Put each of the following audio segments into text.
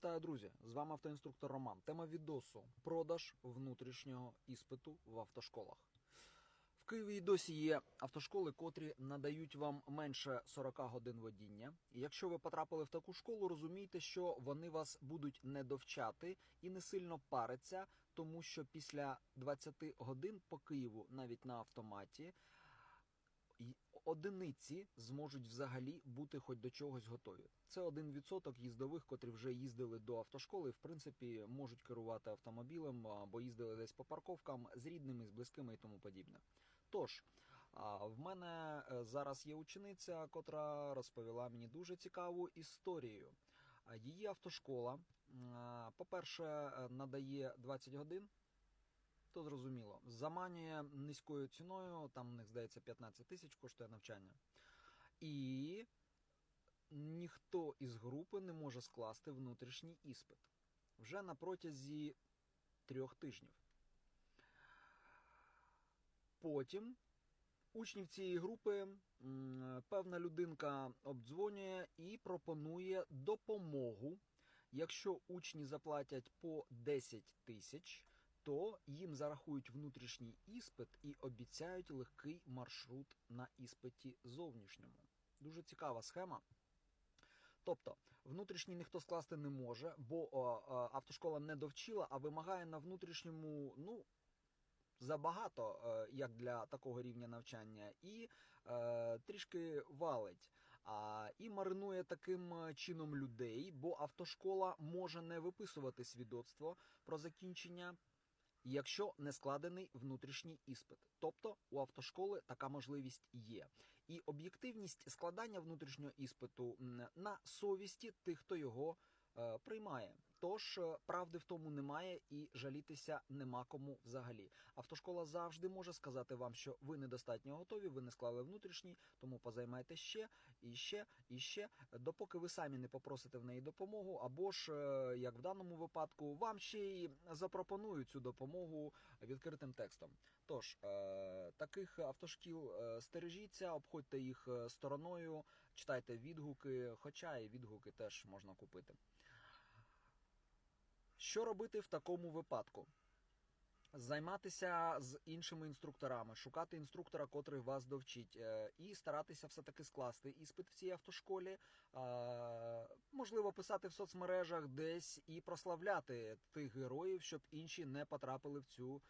Вітаю, друзі! З вами автоінструктор Роман. Тема відосу продаж внутрішнього іспиту в автошколах. В Києві і досі є автошколи, котрі надають вам менше 40 годин водіння. І якщо ви потрапили в таку школу, розумійте, що вони вас будуть не довчати і не сильно париться, тому що після 20 годин по Києву, навіть на автоматі, одиниці зможуть взагалі бути хоч до чогось готові. Це один відсоток їздових, котрі вже їздили до автошколи, в принципі, можуть керувати автомобілем або їздили десь по парковкам з рідними, з близькими і тому подібне. Тож, в мене е, зараз є учениця, котра розповіла мені дуже цікаву історію. А, Її автошкола, по-перше, е, надає 20 годин. То зрозуміло, заманює низькою ціною, там у них здається 15 тисяч коштує навчання. І ніхто із групи не може скласти внутрішній іспит вже на протязі трьох тижнів. Потім учнів цієї групи певна людинка обдзвонює і пропонує допомогу. Якщо учні заплатять по 10 тисяч, то їм зарахують внутрішній іспит і обіцяють легкий маршрут на іспиті зовнішньому. Дуже цікава схема. Тобто, внутрішній ніхто скласти не може, бо о, о, автошкола не довчила, а вимагає на внутрішньому, ну, забагато, е, як для такого рівня навчання, і е, трішки валить. А, і маринує таким е, чином людей, бо автошкола може не виписувати свідоцтво про закінчення якщо не складений внутрішній іспит. Тобто у автошколи така можливість є. І об'єктивність складання внутрішнього іспиту на совісті тих, хто його е, приймає. Тож е, правди в тому немає і жалітися нема кому взагалі. Автошкола завжди може сказати вам, що ви недостатньо готові, ви не склали внутрішній, тому позаймайте ще і ще і ще, допоки ви самі не попросите в неї допомогу, або ж е, як в даному випадку, вам ще й запропонують цю допомогу відкритим текстом. Тож е, таких автошкіл стережіться, обходьте їх стороною, читайте відгуки, хоча і відгуки теж можна купити. Що робити в такому випадку? Займатися з іншими інструкторами, шукати інструктора, котрий вас довчить, е, і старатися все-таки скласти іспит в цій автошколі. Е, Можливо, писати в соцмережах десь і прославляти тих героїв, щоб інші не потрапили в цю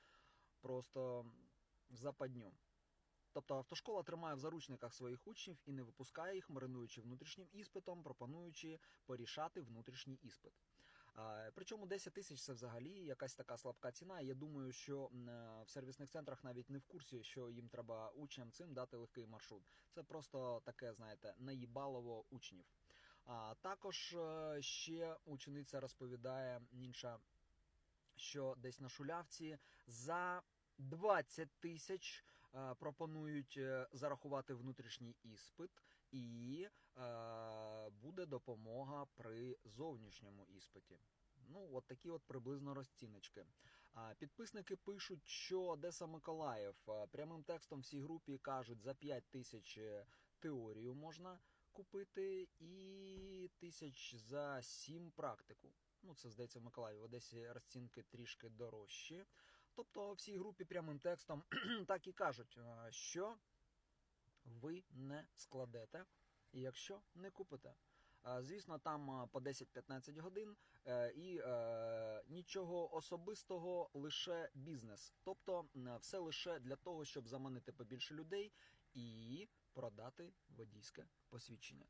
просто западню. Тобто автошкола тримає в заручниках своїх учнів і не випускає їх, маринуючи внутрішнім іспитом, пропонуючи порішати внутрішній іспит. Причому 10 тисяч це взагалі якась така слабка ціна. Я думаю, що е, в сервісних центрах навіть не в курсі, що їм треба учням цим дати легкий маршрут. Це просто таке, знаєте, наїбалово учнів. А також е, ще учениця розповідає інша, що десь на шулявці за 20 тисяч пропонують е, зарахувати внутрішній іспит, і е, буде допомога при зовнішньому іспиті. Ну, от такі от приблизно розціночки. Підписники пишуть, що Одеса Миколаїв е, прямим текстом в цій групі кажуть, за 5 тисяч е, теорію можна купити, і тисяч за 7 практику. Ну, це здається в Миколаєві. В Одесі розцінки трішки дорожчі. Тобто в цій групі прямим текстом так і кажуть, е, що ви не складете, якщо не купите. Е, Звісно, там е, по 10-15 годин і нічого особистого, лише бізнес. Тобто все лише для того, щоб заманити побільше людей і продати водійське посвідчення.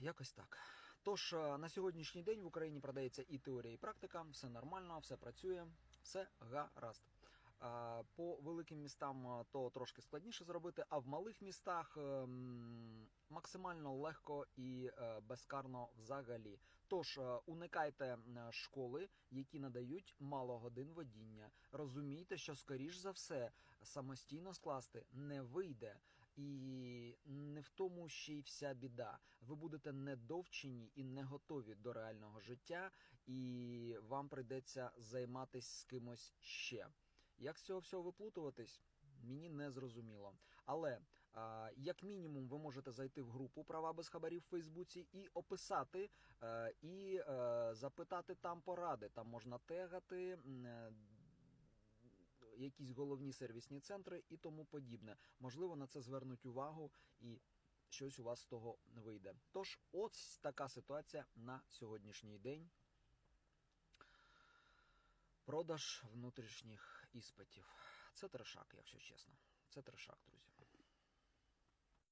Якось так. Тож е, на сьогоднішній день в Україні продається і теорія, і практика, все нормально, все працює, все гаразд. По великим містам е, то трошки складніше зробити, а в малих містах ем, максимально легко і е, безкарно взагалі. Тож е, уникайте е, школи, які надають мало годин водіння. Розумійте, що скоріш за все самостійно скласти не вийде. І не в тому ще й вся біда. Ви будете недовчені і не готові до реального життя, і вам прийдеться займатися з кимось ще. Як з цього всього виплутуватись? Мені не зрозуміло. Але А, Як мінімум, ви можете зайти в групу права без хабарів в Фейсбуці і описати, е, і е, запитати там поради. Там можна тегати. Якісь головні сервісні центри і тому подібне. Можливо, на це звернуть увагу і щось у вас з того вийде. Тож, ось така ситуація на сьогоднішній день. Продаж внутрішніх іспитів. Це трешак, якщо чесно. Це трешак, друзі.